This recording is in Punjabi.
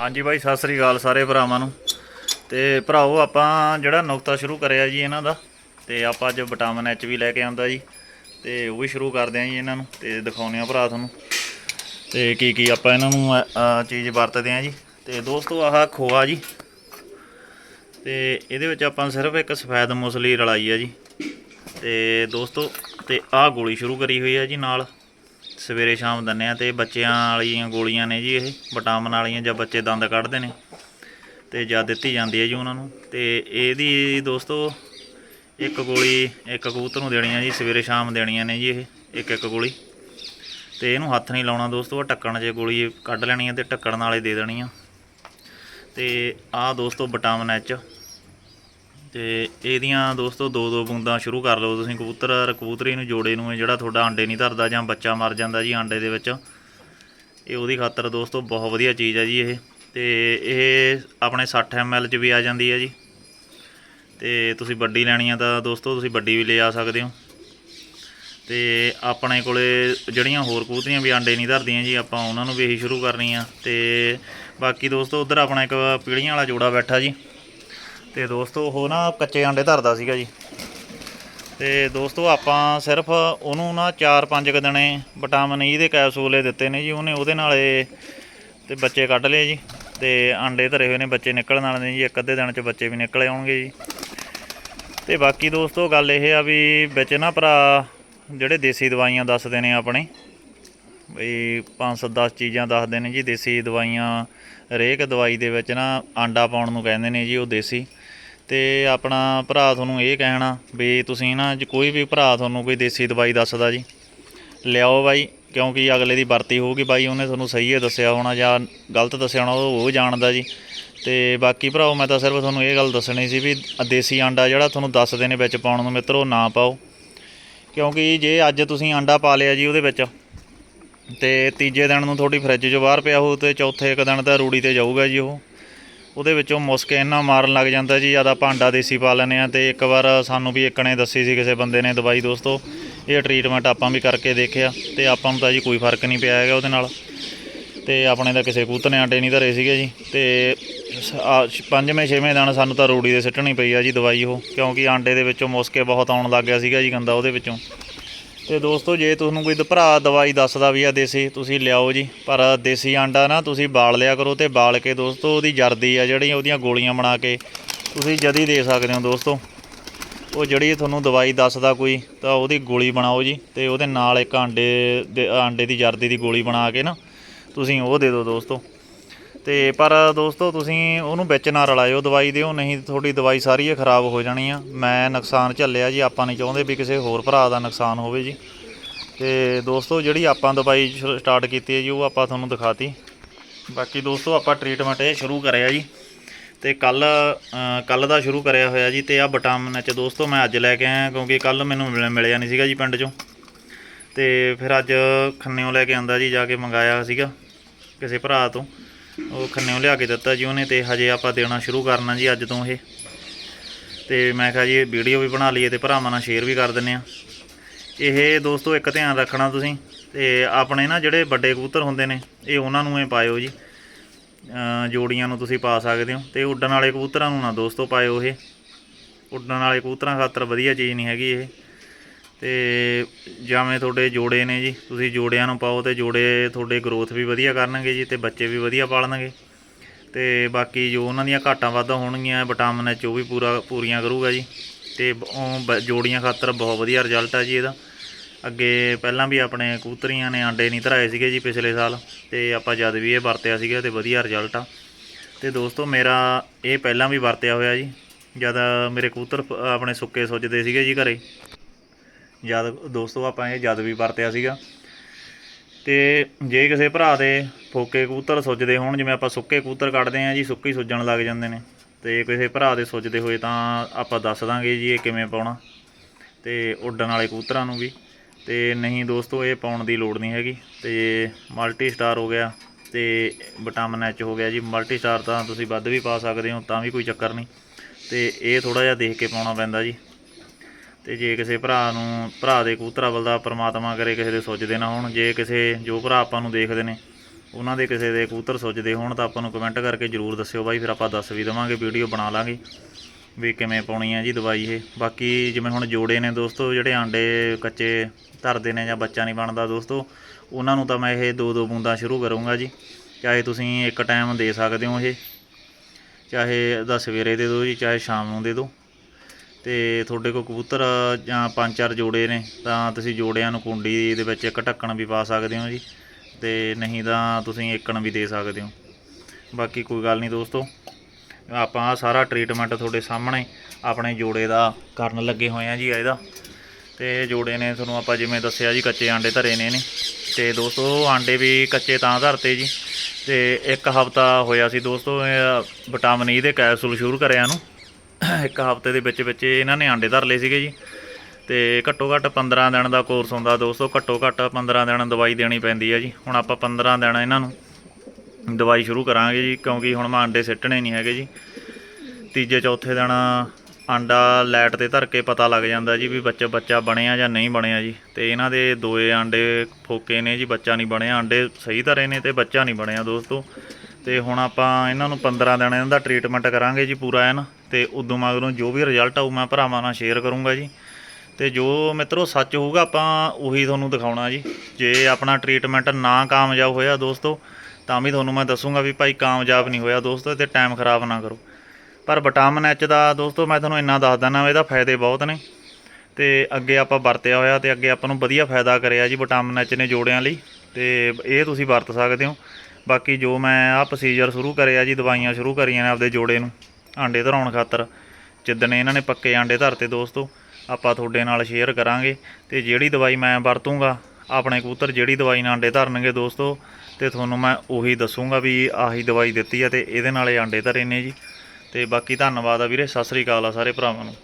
ਹਾਂਜੀ ਬਾਈ, ਸਤਿ ਸ੍ਰੀ ਅਕਾਲ ਸਾਰੇ ਭਰਾਵਾਂ ਨੂੰ। ਤੇ ਭਰਾਓ ਆਪਾਂ ਜਿਹੜਾ ਨੁਕਤਾ ਸ਼ੁਰੂ ਕਰਿਆ ਜੀ ਇਹਨਾਂ ਦਾ, ਤੇ ਆਪਾਂ ਅੱਜ ਵਿਟਾਮਿਨ ਐਚ ਵੀ ਲੈ ਕੇ ਆਂਦਾ ਜੀ, ਤੇ ਉਹ ਵੀ ਸ਼ੁਰੂ ਕਰਦੇ ਆਂ ਜੀ ਇਹਨਾਂ ਨੂੰ, ਤੇ ਦਿਖਾਉਂਦੇ ਆ ਭਰਾ ਤੁਹਾਨੂੰ। ਤੇ ਕੀ ਕੀ ਆਪਾਂ ਇਹਨਾਂ ਨੂੰ ਚੀਜ਼ ਵਰਤਦੇ ਆਂ ਜੀ। ਤੇ ਦੋਸਤੋ, ਆਹ ਖੋਆ ਜੀ। ਤੇ ਇਹਦੇ ਵਿੱਚ ਆਪਾਂ ਸਿਰਫ ਇੱਕ ਸਫੈਦ ਮੁਸਲੀ ਰਲਾਈ ਆ ਜੀ। ਤੇ ਦੋਸਤੋ, ਤੇ ਆਹ ਗੋਲੀ ਸ਼ੁਰੂ ਕਰੀ ਹੋਈ ਆ ਜੀ ਨਾਲ। ਸਵੇਰੇ ਸ਼ਾਮ ਦਿੰਦੇ ਆ ਤੇ ਬੱਚਿਆਂ ਵਾਲੀਆਂ ਗੋਲੀਆਂ ਨੇ ਜੀ ਇਹ ਵਿਟਾਮਿਨ ਵਾਲੀਆਂ ਜਾਂ ਬੱਚੇ ਦੰਦ ਕੱਢਦੇ ਨੇ ਤੇ ਜਾਂ ਦਿੱਤੀ ਜਾਂਦੀ ਹੈ ਜੀ ਉਹਨਾਂ ਨੂੰ। ਤੇ ਇਹਦੀ ਦੋਸਤੋ, ਇੱਕ ਗੋਲੀ ਇੱਕ ਕਬੂਤਰ ਨੂੰ ਦੇਣੀ ਆ ਜੀ, ਸਵੇਰੇ ਸ਼ਾਮ ਦੇਣੀਆਂ ਨੇ ਜੀ ਇਹ, ਇੱਕ ਇੱਕ ਗੋਲੀ। ਤੇ ਇਹਨੂੰ ਹੱਥ ਨਹੀਂ ਲਾਉਣਾ ਦੋਸਤੋ ਆਹ ਢੱਕਣ 'ਚ ਗੋਲੀ ਕੱਢ ਲੈਣੀ ਆ ਤੇ ਢੱਕਣ ਨਾਲੇ ਦੇ ਦੇਣੀ ਆ। ਤੇ ਆਹ ਦੋਸਤੋ ਵਿਟਾਮਿਨ ਐਚ। ਤੇ ਇਹਦੀਆਂ ਦੋਸਤੋ ਦੋ ਦੋ ਬੂੰਦਾਂ ਸ਼ੁਰੂ ਕਰ ਲਓ ਤੁਸੀਂ, ਕਬੂਤਰ, ਕਬੂਤਰੀ ਨੂੰ ਜੋੜੇ ਨੂੰ ਜਿਹੜਾ ਤੁਹਾਡਾ ਆਂਡੇ ਨਹੀਂ ਧਰਦਾ ਜਾਂ ਬੱਚਾ ਮਰ ਜਾਂਦਾ ਜੀ ਆਂਡੇ ਦੇ ਵਿੱਚ। ਇਹ ਉਹਦੀ ਖਾਤਰ ਦੋਸਤੋ ਬਹੁਤ ਵਧੀਆ ਚੀਜ਼ ਹੈ ਜੀ ਇਹ। ਤੇ ਇਹ ਆਪਣੇ 60 ml ਚ ਵੀ ਆ ਜਾਂਦੀ ਹੈ ਜੀ। ਤੇ ਤੁਸੀਂ ਵੱਡੀ ਲੈਣੀ ਆ ਤਾਂ ਦੋਸਤੋ ਤੁਸੀਂ ਵੱਡੀ ਵੀ ਲੈ ਆ ਸਕਦੇ ਹੋ। ਤੇ ਆਪਣੇ ਕੋਲੇ ਜਿਹੜੀਆਂ ਹੋਰ ਕਬੂਤਰੀਆਂ ਵੀ ਆਂਡੇ ਨਹੀਂ ਧਰਦੀਆਂ ਜੀ, ਆਪਾਂ ਉਹਨਾਂ ਨੂੰ ਵੀ ਇਹੀ ਸ਼ੁਰੂ ਕਰਨੀ ਆ। ਤੇ ਬਾਕੀ ਦੋਸਤੋ, ਉਧਰ ਆਪਣਾ ਇੱਕ ਪੀੜੀਆਂ ਵਾਲਾ ਜੋੜਾ ਬੈਠਾ ਜੀ। ਤੇ ਦੋਸਤੋ, ਉਹ ਨਾ ਕੱਚੇ ਆਂਡੇ ਧਰਦਾ ਸੀਗਾ ਜੀ। ਤੇ ਦੋਸਤੋ, ਆਪਾਂ ਸਿਰਫ ਉਹਨੂੰ ਨਾ 4-5 ਕ ਦਿਨੇ ਵਿਟਾਮਿਨ ਈ ਦੇ ਕੈਪਸੂਲੇ ਦਿੱਤੇ ਨੇ ਜੀ, ਉਹਨੇ ਉਹਦੇ ਨਾਲ ਇਹ ਤੇ ਬੱਚੇ ਕੱਢ ਲਏ ਜੀ। ਤੇ ਆਂਡੇ ਧਰੇ ਹੋਏ ਨੇ, ਬੱਚੇ ਨਿਕਲਣ ਵਾਲੇ ਨੇ ਜੀ, ਇੱਕ ਅੱਧੇ ਦਿਨ ਚ ਬੱਚੇ ਵੀ ਨਿਕਲ ਆਉਣਗੇ ਜੀ। ਤੇ ਬਾਕੀ ਦੋਸਤੋ, ਗੱਲ ਇਹ ਆ ਵੀ ਵਿੱਚ ਨਾ ਭਰਾ ਜਿਹੜੇ ਦੇਸੀ ਦਵਾਈਆਂ ਦੱਸਦੇ ਨੇ ਆਪਣੇ ਬਈ 5-10 ਚੀਜ਼ਾਂ ਦੱਸਦੇ ਨੇ ਜੀ, ਦੇਸੀ ਦਵਾਈਆਂ, ਹਰੇਕ ਦਵਾਈ ਦੇ ਵਿੱਚ ਨਾ ਆਂਡਾ ਪਾਉਣ ਨੂੰ ਕਹਿੰਦੇ ਨੇ ਜੀ, ਉਹ ਦੇਸੀ। ਤੇ ਆਪਣਾ ਭਰਾ ਤੁਹਾਨੂੰ ਇਹ ਕਹਿਣਾ ਵੀ ਤੁਸੀਂ ਨਾ ਜੇ ਕੋਈ ਵੀ ਭਰਾ ਤੁਹਾਨੂੰ ਕੋਈ ਦੇਸੀ ਦਵਾਈ ਦੱਸਦਾ ਜੀ, ਲਿਆਓ ਬਾਈ, ਕਿਉਂਕਿ ਅਗਲੇ ਦੀ ਵਰਤੀ ਹੋਊਗੀ ਬਾਈ, ਉਹਨੇ ਤੁਹਾਨੂੰ ਸਹੀ ਹੈ ਦੱਸਿਆ ਹੋਣਾ ਜਾਂ ਗਲਤ ਦੱਸਿਆ ਹੋਣਾ, ਉਹ ਜਾਣਦਾ ਜੀ। ਤੇ ਬਾਕੀ ਭਰਾਓ, ਮੈਂ ਤਾਂ ਸਿਰਫ ਤੁਹਾਨੂੰ ਇਹ ਗੱਲ ਦੱਸਣੀ ਸੀ ਵੀ ਦੇਸੀ ਆਂਡਾ ਜਿਹੜਾ ਤੁਹਾਨੂੰ ਦੱਸਦੇ ਨੇ ਵਿੱਚ ਪਾਉਣ ਨੂੰ ਮਿੱਤਰੋ, ਨਾ ਪਾਓ। ਕਿਉਂਕਿ ਜੇ ਅੱਜ ਤੁਸੀਂ ਆਂਡਾ ਪਾ ਲਿਆ ਜੀ ਉਹਦੇ ਵਿੱਚ, ਤੇ ਤੀਜੇ ਦਿਨ ਨੂੰ ਤੁਹਾਡੀ ਫਰਿੱਜ 'ਚੋਂ ਬਾਹਰ ਪਿਆ ਹੋਊ ਤੇ ਚੌਥੇ ਇੱਕ ਦਿਨ ਤਾਂ ਰੂੜੀ ਤੇ ਜਾਊਗਾ ਜੀ ਉਹ। ਉਹਦੇ ਵਿੱਚੋਂ ਮੁਸਕ ਇੰਨਾ ਮਾਰਨ ਲੱਗ ਜਾਂਦਾ ਜੀ, ਜ਼ਿਆਦਾ ਭਾਂਡਾ ਦੇਸੀ ਪਾ ਲੈਂਦੇ ਆ ਤੇ ਇੱਕ ਵਾਰ ਸਾਨੂੰ ਵੀ ਇੱਕ ਨੇ ਦੱਸੀ ਸੀ ਕਿਸੇ ਬੰਦੇ ਨੇ ਦਵਾਈ ਦੋਸਤੋ, ਇਹ ਟ੍ਰੀਟਮੈਂਟ ਆਪਾਂ ਵੀ ਕਰਕੇ ਦੇਖਿਆ ਤੇ ਆਪਾਂ ਨੂੰ ਤਾਂ ਜੀ ਕੋਈ ਫ਼ਰਕ ਨਹੀਂ ਪਿਆ ਹੈਗਾ ਉਹਦੇ ਨਾਲ। ਤੇ ਆਪਣੇ ਤਾਂ ਕਿਸੇ ਕਬੂਤਰ ਨੇ ਆਂਡੇ ਨਹੀਂ ਧਰੇ ਸੀਗੇ ਜੀ ਤੇ ਪੰਜਵੇਂ, ਛੇਵੇਂ ਦਿਨ ਸਾਨੂੰ ਤਾਂ ਰੂੜੀ ਦੇ ਸਿੱਟਣੀ ਪਈ ਆ ਜੀ ਦਵਾਈ ਉਹ, ਕਿਉਂਕਿ ਆਂਡੇ ਦੇ ਵਿੱਚੋਂ ਮੁਸਕੇ ਬਹੁਤ ਆਉਣ ਲੱਗ ਗਿਆ ਸੀਗਾ ਜੀ ਗੰਦਾ ਉਹਦੇ ਵਿੱਚੋਂ। ਤੇ ਦੋਸਤੋ, ਜੇ ਤੁਹਾਨੂੰ ਕੋਈ ਭਰਾ ਦਵਾਈ ਦੱਸਦਾ ਵੀ ਆ ਦੇਸੀ, ਤੁਸੀਂ ਲਿਆਓ ਜੀ। ਪਰ ਦੇਸੀ ਆਂਡਾ ਨਾ ਤੁਸੀਂ ਬਾਲ ਲਿਆ ਕਰੋ ਤੇ ਬਾਲ ਕੇ ਦੋਸਤੋ, ਉਹਦੀ ਜਰਦੀ ਆ ਜਿਹੜੀਆਂ ਉਹਦੀਆਂ ਗੋਲੀਆਂ ਬਣਾ ਕੇ ਤੁਸੀਂ ਜਦੀ ਦੇ ਸਕਦੇ ਹੋ ਦੋਸਤੋ। ਉਹ ਜਿਹੜੀ ਤੁਹਾਨੂੰ ਦਵਾਈ ਦੱਸਦਾ ਕੋਈ, ਤਾਂ ਉਹਦੀ ਗੋਲੀ ਬਣਾਓ ਜੀ ਤੇ ਉਹਦੇ ਨਾਲ ਇੱਕ ਆਂਡੇ ਦੇ, ਆਂਡੇ ਦੀ ਜਰਦੀ ਦੀ ਗੋਲੀ ਬਣਾ ਕੇ ਨਾ ਤੁਸੀਂ ਉਹ ਦੇ ਦਿਓ ਦੋਸਤੋ। ਤੇ ਪਰ ਦੋਸਤੋ, ਤੁਸੀਂ ਉਹਨੂੰ ਵਿੱਚ ਨਾ ਰਲਾਇਓ, ਦਵਾਈ ਦਿਓ, ਨਹੀਂ ਤੁਹਾਡੀ ਦਵਾਈ ਸਾਰੀ ਹੀ ਖਰਾਬ ਹੋ ਜਾਣੀ ਆ। ਮੈਂ ਨੁਕਸਾਨ ਝੱਲਿਆ ਜੀ, ਆਪਾਂ ਨਹੀਂ ਚਾਹੁੰਦੇ ਵੀ ਕਿਸੇ ਹੋਰ ਭਰਾ ਦਾ ਨੁਕਸਾਨ ਹੋਵੇ ਜੀ। ਤੇ ਦੋਸਤੋ, ਜਿਹੜੀ ਆਪਾਂ ਦਵਾਈ ਸਟਾਰਟ ਕੀਤੀ ਹੈ ਜੀ, ਉਹ ਆਪਾਂ ਤੁਹਾਨੂੰ ਦਿਖਾਤੀ। ਬਾਕੀ ਦੋਸਤੋ, ਆਪਾਂ ਟ੍ਰੀਟਮੈਂਟ ਇਹ ਸ਼ੁਰੂ ਕਰਿਆ ਜੀ। ਤੇ ਕੱਲ ਕੱਲ ਦਾ ਸ਼ੁਰੂ ਕਰਿਆ ਹੋਇਆ ਜੀ, ਤੇ ਆ ਵਿਟਾਮਿਨ ਚ ਦੋਸਤੋ, ਮੈਂ ਅੱਜ ਲੈ ਕੇ ਆਇਆ, ਕਿਉਂਕਿ ਕੱਲ ਮੈਨੂੰ ਮਿਲ- ਮਿਲਿਆ ਨਹੀਂ ਸੀਗਾ ਜੀ ਪਿੰਡ ਚੋਂ। ਤੇ ਫਿਰ ਅੱਜ ਖੰਨਿਓ ਲੈ ਕੇ ਆਂਦਾ ਜੀ, ਜਾ ਕੇ ਮੰਗਾਇਆ ਸੀਗਾ ਕਿਸੇ ਭਰਾ ਤੋਂ। ਉਹ ਖੰਨਿਓ ਲਿਆ ਕੇ ਦਿੱਤਾ ਜੀ ਉਹਨੇ ਤੇ ਹਜੇ ਆਪਾਂ ਦੇਣਾ ਸ਼ੁਰੂ ਕਰਨਾ ਜੀ ਅੱਜ ਤੋਂ ਇਹ। ਤੇ ਮੈਂ ਕਿਹਾ ਜੀ ਵੀਡੀਓ ਵੀ ਬਣਾ ਲਈਏ ਤੇ ਭਰਾਵਾਂ ਨਾਲ ਸ਼ੇਅਰ ਵੀ ਕਰ ਦਿੰਨੇ ਆ। ਇਹ ਦੋਸਤੋ ਇੱਕ ਧਿਆਨ ਰੱਖਣਾ ਤੁਸੀਂ ਤੇ ਆਪਣੇ ਨਾ ਜਿਹੜੇ ਵੱਡੇ ਕਬੂਤਰ ਹੁੰਦੇ ਨੇ, ਇਹ ਉਹਨਾਂ ਨੂੰ ਇਹ ਪਾਇਓ ਜੀ। ਜੋੜੀਆਂ ਨੂੰ ਤੁਸੀਂ ਪਾ ਸਕਦੇ ਹੋ ਤੇ ਉੱਡਣ ਵਾਲੇ ਕਬੂਤਰਾਂ ਨੂੰ ਨਾ ਦੋਸਤੋ ਪਾਇਓ ਇਹ। ਉੱਡਣ ਵਾਲੇ ਕਬੂਤਰਾਂ ਖਾਤਰ ਵਧੀਆ ਚੀਜ਼ ਨਹੀਂ ਹੈਗੀ ਇਹ। ਤੇ ਜਿਵੇਂ ਤੁਹਾਡੇ ਜੋੜੇ ਨੇ ਜੀ। ਤੁਸੀਂ ਜੋੜਿਆਂ ਨੂੰ ਪਾਓ ਤੇ ਜੋੜੇ ਤੁਹਾਡੇ ਗਰੋਥ ਵੀ ਵਧੀਆ ਕਰਨਗੇ ਜੀ ਤੇ ਬੱਚੇ ਵੀ ਵਧੀਆ ਪਾਲਣਗੇ। ਤੇ ਬਾਕੀ ਜੋ ਉਹਨਾਂ ਦੀਆਂ ਘਾਟਾਂ ਵਾਧਾ ਹੋਣਗੀਆਂ ਵਿਟਾਮਿਨ ਐਚ ਉਹ ਵੀ ਪੂਰਾ ਪੂਰੀਆਂ ਕਰੂਗਾ ਜੀ। ਤੇ ਉਹ ਬ- ਜੋੜੀਆਂ ਖਾਤਰ ਬਹੁਤ ਵਧੀਆ ਰਿਜ਼ਲਟ ਆ ਜੀ ਇਹਦਾ। ਅੱਗੇ ਪਹਿਲਾਂ ਵੀ ਆਪਣੇ ਕਬੂਤਰੀਆਂ ਨੇ ਆਂਡੇ ਨਹੀਂ ਧਰਾਏ ਸੀਗੇ ਜੀ ਪਿਛਲੇ ਸਾਲ ਤੇ ਆਪਾਂ ਜਦ ਵੀ ਇਹ ਵਰਤਿਆ ਸੀਗਾ ਤੇ ਵਧੀਆ ਰਿਜ਼ਲਟ ਆ। ਤੇ ਦੋਸਤੋ ਮੇਰਾ ਇਹ ਪਹਿਲਾਂ ਵੀ ਵਰਤਿਆ ਹੋਇਆ ਜੀ। ਜਦ ਮੇਰੇ ਕਬੂਤਰ ਆਪਣੇ ਸੁੱਕੇ ਸੁੱਜਦੇ ਸੀਗੇ ਜੀ ਘਰੇ ਜਦ ਦੋਸਤੋ ਆਪਾਂ ਇਹ ਜਦ ਵੀ ਵਰਤਿਆ ਸੀਗਾ। ਤੇ ਜੇ ਕਿਸੇ ਭਰਾ ਦੇ ਫੋਕੇ ਕਬੂਤਰ ਸੁੱਜਦੇ ਹੋਣ, ਜਿਵੇਂ ਆਪਾਂ ਸੁੱਕੇ ਕਬੂਤਰ ਕੱਢਦੇ ਆਂ ਜੀ, ਸੁੱਕੇ ਹੀ ਸੁੱਜਣ ਲੱਗ ਜਾਂਦੇ ਨੇ। ਤੇ ਕਿਸੇ ਭਰਾ ਦੇ ਸੁੱਜਦੇ ਹੋਏ ਤਾਂ ਆਪਾਂ ਦੱਸ ਦਾਂਗੇ ਜੀ ਇਹ ਕਿਵੇਂ ਪਾਉਣਾ। ਤੇ ਉੱਡਣ ਵਾਲੇ ਕਬੂਤਰਾਂ ਨੂੰ ਵੀ। ਤੇ ਨਹੀਂ ਦੋਸਤੋ, ਇਹ ਪਾਉਣ ਦੀ ਲੋੜ ਨਹੀਂ ਹੈਗੀ। ਤੇ ਮਲਟੀ ਸਟਾਰ ਹੋ ਗਿਆ ਤੇ ਵਿਟਾਮਿਨ ਐਚ ਹੋ ਗਿਆ ਜੀ। ਮਲਟੀ ਸਟਾਰ ਤਾਂ ਤੁਸੀਂ ਵੱਧ ਵੀ ਪਾ ਸਕਦੇ ਹੋ, ਤਾਂ ਵੀ ਕੋਈ ਚੱਕਰ ਨਹੀਂ। ਤੇ ਇਹ ਥੋੜਾ ਜਿਹਾ ਦੇਖ ਕੇ ਪਾਉਣਾ ਪੈਂਦਾ ਜੀ। ਤੇ ਜੇ ਕਿਸੇ ਭਰਾ ਨੂੰ, ਭਰਾ ਦੇ ਕਬੂਤਰਾਂ ਵੱਲ ਦਾ ਪ੍ਰਮਾਤਮਾ ਕਰੇ, ਕਿਸੇ ਦੇ ਸੁੱਜਦੇ ਨਾ ਹੋਣ, ਜੇ ਕਿਸੇ, ਜੋ ਭਰਾ ਆਪਾਂ ਨੂੰ ਦੇਖਦੇ ਨੇ, ਉਹਨਾਂ ਦੇ ਕਿਸੇ ਦੇ ਕਬੂਤਰ ਸੁੱਜਦੇ ਹੋਣ, ਤਾਂ ਆਪਾਂ ਨੂੰ ਕਮੈਂਟ ਕਰਕੇ ਜਰੂਰ ਦੱਸਿਓ ਬਾਈ, ਫਿਰ ਆਪਾਂ ਦੱਸ ਵੀ ਦੇਵਾਂਗੇ, ਵੀਡੀਓ ਬਣਾ ਲਾਂਗੇ, ਵੀ ਕਿਵੇਂ ਪਾਉਣੀ ਹੈ ਜੀ ਦਵਾਈ ਇਹ। ਬਾਕੀ ਜਿਵੇਂ ਹੁਣ ਜੋੜੇ ਨੇ ਦੋਸਤੋ, ਜਿਹੜੇ ਆਂਡੇ ਕੱਚੇ ਧਰਦੇ ਨੇ ਜਾਂ ਬੱਚਾ ਨਹੀਂ ਬਣਦਾ ਦੋਸਤੋ, ਉਹਨਾਂ ਨੂੰ ਤਾਂ ਮੈਂ ਇਹ ਦੋ ਦੋ ਬੂੰਦਾਂ ਸ਼ੁਰੂ ਕਰੂੰਗਾ ਜੀ। ਚਾਹੇ ਤੁਸੀਂ ਇੱਕ ਟਾਈਮ ਦੇ ਸਕਦੇ ਹੋ ਇਹ, ਚਾਹੇ ਦਾ ਸਵੇਰੇ ਦੇ ਦਿਓ ਜੀ, ਚਾਹੇ ਸ਼ਾਮ ਨੂੰ ਦੇ ਦਿਓ। ਤੇ ਤੁਹਾਡੇ ਕੋਲ ਕਬੂਤਰ ਜਾਂ ਪੰਜ ਚਾਰ ਜੋੜੇ ਨੇ, ਤਾਂ ਤੁਸੀਂ ਜੋੜਿਆਂ ਨੂੰ ਕੁੰਡੀ ਦੇ ਵਿੱਚ ਇੱਕ ਢੱਕਣ ਵੀ ਪਾ ਸਕਦੇ ਹੋ ਜੀ, ਤੇ ਨਹੀਂ ਤਾਂ ਤੁਸੀਂ ਏਕਣ ਵੀ ਦੇ ਸਕਦੇ ਹੋ। ਬਾਕੀ ਕੋਈ ਗੱਲ ਨਹੀਂ ਦੋਸਤੋ, ਆਪਾਂ ਆਹ ਸਾਰਾ ਟ੍ਰੀਟਮੈਂਟ ਤੁਹਾਡੇ ਸਾਹਮਣੇ ਆਪਣੇ ਜੋੜੇ ਦਾ ਕਰਨ ਲੱਗੇ ਹੋਏ ਆ ਜੀ ਇਹਦਾ ਤੇ ਜੋੜੇ ਨੇ ਤੁਹਾਨੂੰ ਆਪਾਂ ਜਿਵੇਂ ਦੱਸਿਆ ਜੀ ਕੱਚੇ ਆਂਡੇ ਧਰੇ ਨੇ ਨੇ ਤੇ ਦੋਸਤੋ ਆਂਡੇ ਵੀ ਕੱਚੇ ਤਾਂ ਧਰਤੇ ਜੀ, ਤੇ ਇੱਕ ਹਫਤਾ ਹੋਇਆ ਸੀ ਦੋਸਤੋ ਵਿਟਾਮਿਨ ਈ ਦੇ ਕੈਪਸੂਲ ਸ਼ੁਰੂ ਕਰਿਆ ਨੂੰ। ਇੱਕ ਹਫ਼ਤੇ ਦੇ ਵਿੱਚ ਵਿੱਚ ਇਹਨਾਂ ਨੇ ਆਂਡੇ ਧਰ ਲਏ ਸੀਗੇ ਜੀ। ਤੇ ਘੱਟੋ ਘੱਟ 15 ਦਿਨ ਦਾ ਕੋਰਸ ਹੁੰਦਾ ਦੋਸਤੋ, ਘੱਟੋ ਘੱਟ 15 ਦਿਨ ਦਵਾਈ ਦੇਣੀ ਪੈਂਦੀ ਹੈ ਜੀ। ਹੁਣ ਆਪਾਂ 15 ਦਿਨ ਇਹਨਾਂ ਨੂੰ ਦਵਾਈ ਸ਼ੁਰੂ ਕਰਾਂਗੇ ਜੀ, ਕਿਉਂਕਿ ਹੁਣ ਮੈਂ ਆਂਡੇ ਸਿੱਟਣੇ ਨਹੀਂ ਹੈਗੇ ਜੀ। ਤੀਜੇ, ਚੌਥੇ ਦਿਨ ਆਂਡਾ ਲੈਟ ਤੇ ਧਰ ਕੇ ਪਤਾ ਲੱਗ ਜਾਂਦਾ ਜੀ ਵੀ ਬੱਚਾ ਬੱਚਾ ਬਣਿਆ ਜਾਂ ਨਹੀਂ ਬਣਿਆ ਜੀ। ਤੇ ਇਹਨਾਂ ਦੇ ਦੋਏ ਆਂਡੇ ਫੋਕੇ ਨੇ ਜੀ, ਬੱਚਾ ਨਹੀਂ ਬਣਿਆ। ਆਂਡੇ ਸਹੀ ਧਰੇ ਨੇ ਤੇ ਬੱਚਾ ਨਹੀਂ ਬਣਿਆ ਦੋਸਤੋ। ਤੇ ਹੁਣ ਆਪਾਂ ਇਹਨਾਂ ਨੂੰ 15 ਦਿਨ ਇਹਨਾਂ ਦਾ ਟ੍ਰੀਟਮੈਂਟ ਕਰਾਂਗੇ ਜੀ ਪੂਰਾ ਐਨ। ਤੇ ਉਦੋਂ ਮਗਰੋਂ ਜੋ ਵੀ ਰਿਜ਼ਲਟ ਆਊ ਮੈਂ ਭਰਾਵਾਂ ਨਾਲ ਸ਼ੇਅਰ ਕਰੂੰਗਾ ਜੀ। ਤੇ ਜੋ ਮਿੱਤਰੋ ਸੱਚ ਹੋਊਗਾ, ਆਪਾਂ ਉਹੀ ਤੁਹਾਨੂੰ ਦਿਖਾਉਣਾ ਜੀ। ਜੇ ਆਪਣਾ ਟ੍ਰੀਟਮੈਂਟ ਨਾ ਕਾਮਯਾਬ ਹੋਇਆ ਦੋਸਤੋ, ਤਾਂ ਵੀ ਤੁਹਾਨੂੰ ਮੈਂ ਦੱਸੂਗਾ ਵੀ ਭਾਈ ਕਾਮਯਾਬ ਨਹੀਂ ਹੋਇਆ ਦੋਸਤੋ, ਤੇ ਟਾਈਮ ਖਰਾਬ ਨਾ ਕਰੋ। ਪਰ ਵਿਟਾਮਿਨ ਐਚ ਦਾ ਦੋਸਤੋ ਮੈਂ ਤੁਹਾਨੂੰ ਇੰਨਾ ਦੱਸ ਦਿੰਦਾ, ਇਹਦਾ ਫਾਇਦੇ ਬਹੁਤ ਨੇ। ਤੇ ਅੱਗੇ ਆਪਾਂ ਵਰਤਿਆ ਹੋਇਆ ਤੇ ਅੱਗੇ ਆਪਾਂ ਨੂੰ ਵਧੀਆ ਫਾਇਦਾ ਕਰਿਆ ਜੀ ਵਿਟਾਮਿਨ ਐਚ ਨੇ ਜੋੜਿਆਂ ਲਈ। ਤੇ ਇਹ ਤੁਸੀਂ ਵਰਤ ਸਕਦੇ ਹੋ। ਬਾਕੀ ਜੋ ਮੈਂ ਆਹ ਪ੍ਰੋਸੀਜਰ ਸ਼ੁਰੂ ਕਰਿਆ ਜੀ, ਦਵਾਈਆਂ ਸ਼ੁਰੂ ਕਰੀਆਂ ਨੇ ਆਪਦੇ ਜੋੜੇ ਨੂੰ। ਆਂਡੇ ਧਰਾਉਣ ਖਾਤਰ। ਜਿੱਦਣ ਇਹਨਾਂ ਨੇ ਪੱਕੇ ਆਂਡੇ ਧਰਤੇ ਦੋਸਤੋ, ਆਪਾਂ ਤੁਹਾਡੇ ਨਾਲ ਸ਼ੇਅਰ ਕਰਾਂਗੇ। ਤੇ ਜਿਹੜੀ ਦਵਾਈ ਮੈਂ ਵਰਤੂੰਗਾ, ਆਪਣੇ ਕਬੂਤਰ ਜਿਹੜੀ ਦਵਾਈ ਨਾਲ ਆਂਡੇ ਧਰਨਗੇ ਦੋਸਤੋ, ਤੇ ਤੁਹਾਨੂੰ ਮੈਂ ਉਹੀ ਦੱਸੂੰਗਾ ਵੀ ਆਹੀ ਦਵਾਈ ਦਿੱਤੀ ਆ ਤੇ ਇਹਦੇ ਨਾਲ ਇਹ ਆਂਡੇ ਧਰੇ ਨੇ ਜੀ। ਤੇ ਬਾਕੀ ਧੰਨਵਾਦ ਆ ਵੀਰੇ, ਸਤਿ ਸ੍ਰੀ ਅਕਾਲ ਆ ਸਾਰੇ ਭਰਾਵਾਂ ਨੂੰ।